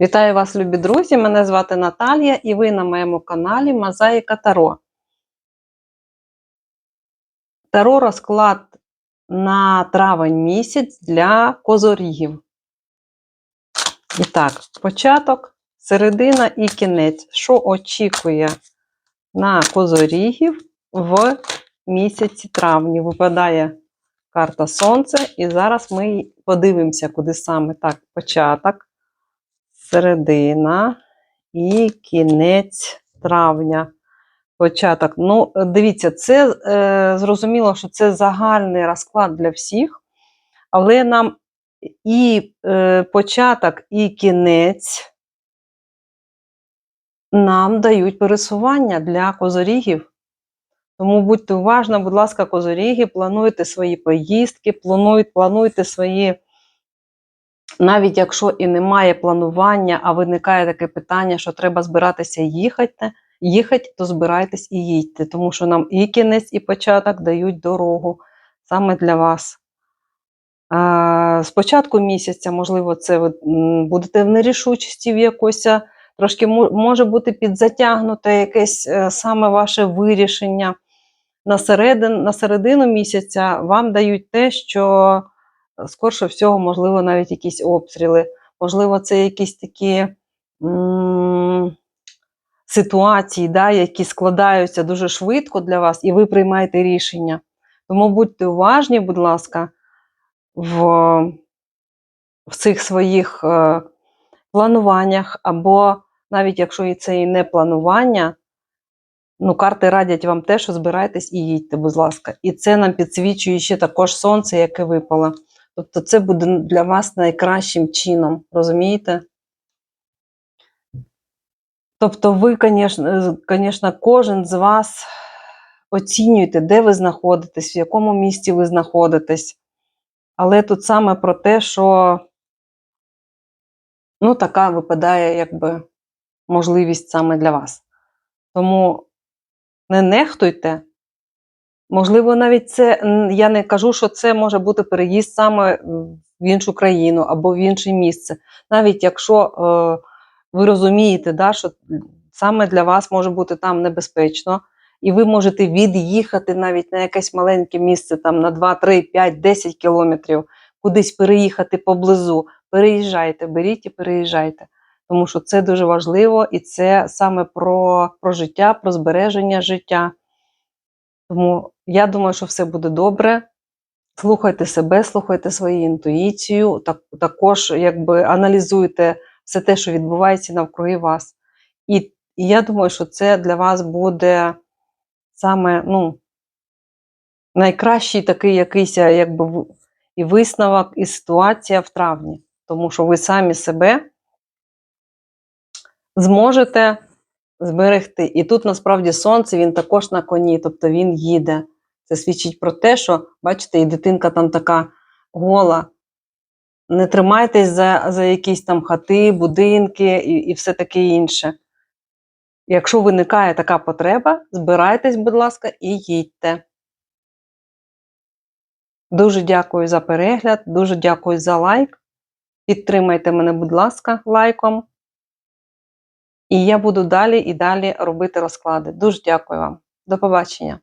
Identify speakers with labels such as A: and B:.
A: Вітаю вас, любі друзі! Мене звати Наталія і ви на моєму каналі Мозаїка Таро. Таро розклад на травень місяць для козорігів. І так, початок, середина і кінець. Що очікує на козорігів в місяці травні? Випадає карта Сонце, і зараз ми подивимося, куди саме так початок середина і кінець травня. Початок. Ну, дивіться, це е, зрозуміло, що це загальний розклад для всіх, але нам і е, початок, і кінець нам дають пересування для козорігів. Тому будьте уважні, будь ласка, козоріги, плануйте свої поїздки, плануйте, плануйте свої навіть якщо і немає планування, а виникає таке питання, що треба збиратися їхати, їхати, то збирайтесь і їдьте, тому що нам і кінець, і початок дають дорогу саме для вас. З початку місяця, можливо, це ви будете в нерішучості в якось, трошки може бути підзатягнуте якесь е, саме ваше вирішення. На середину місяця вам дають те, що скорше всього, можливо, навіть якісь обстріли, можливо, це якісь такі ситуації, да, які складаються дуже швидко для вас, і ви приймаєте рішення. Тому будьте уважні, будь ласка, в в цих своїх е, плануваннях, або навіть якщо і це і не планування, ну, карти радять вам те, що збирайтесь і їдьте, будь ласка. І це нам підсвічує ще також сонце, яке випало. Тобто це буде для вас найкращим чином, розумієте? Тобто, ви, звісно, кожен з вас оцінюєте, де ви знаходитесь, в якому місці ви знаходитесь. Але тут саме про те, що ну, така випадає якби можливість саме для вас. Тому не нехтуйте, Можливо, навіть це я не кажу, що це може бути переїзд саме в іншу країну або в інше місце. Навіть якщо е, ви розумієте, да, що саме для вас може бути там небезпечно, і ви можете від'їхати навіть на якесь маленьке місце, там на 2, 3, 5, 10 кілометрів, кудись переїхати поблизу. Переїжджайте, беріть і переїжджайте. Тому що це дуже важливо і це саме про, про життя, про збереження життя. Тому я думаю, що все буде добре. Слухайте себе, слухайте свою інтуїцію, так, також якби аналізуйте все те, що відбувається навкруги вас. І, і я думаю, що це для вас буде саме ну, найкращий такий якийсь якби, і висновок, і ситуація в травні. Тому що ви самі себе зможете зберегти. І тут насправді сонце він також на коні, тобто він їде. Це свідчить про те, що, бачите, і дитинка там така гола. Не тримайтесь за за якісь там хати, будинки і і все таке інше. Якщо виникає така потреба, збирайтесь, будь ласка, і їдьте. Дуже дякую за перегляд, дуже дякую за лайк. Підтримайте мене, будь ласка, лайком. І я буду далі і далі робити розклади. Дуже дякую вам. До побачення!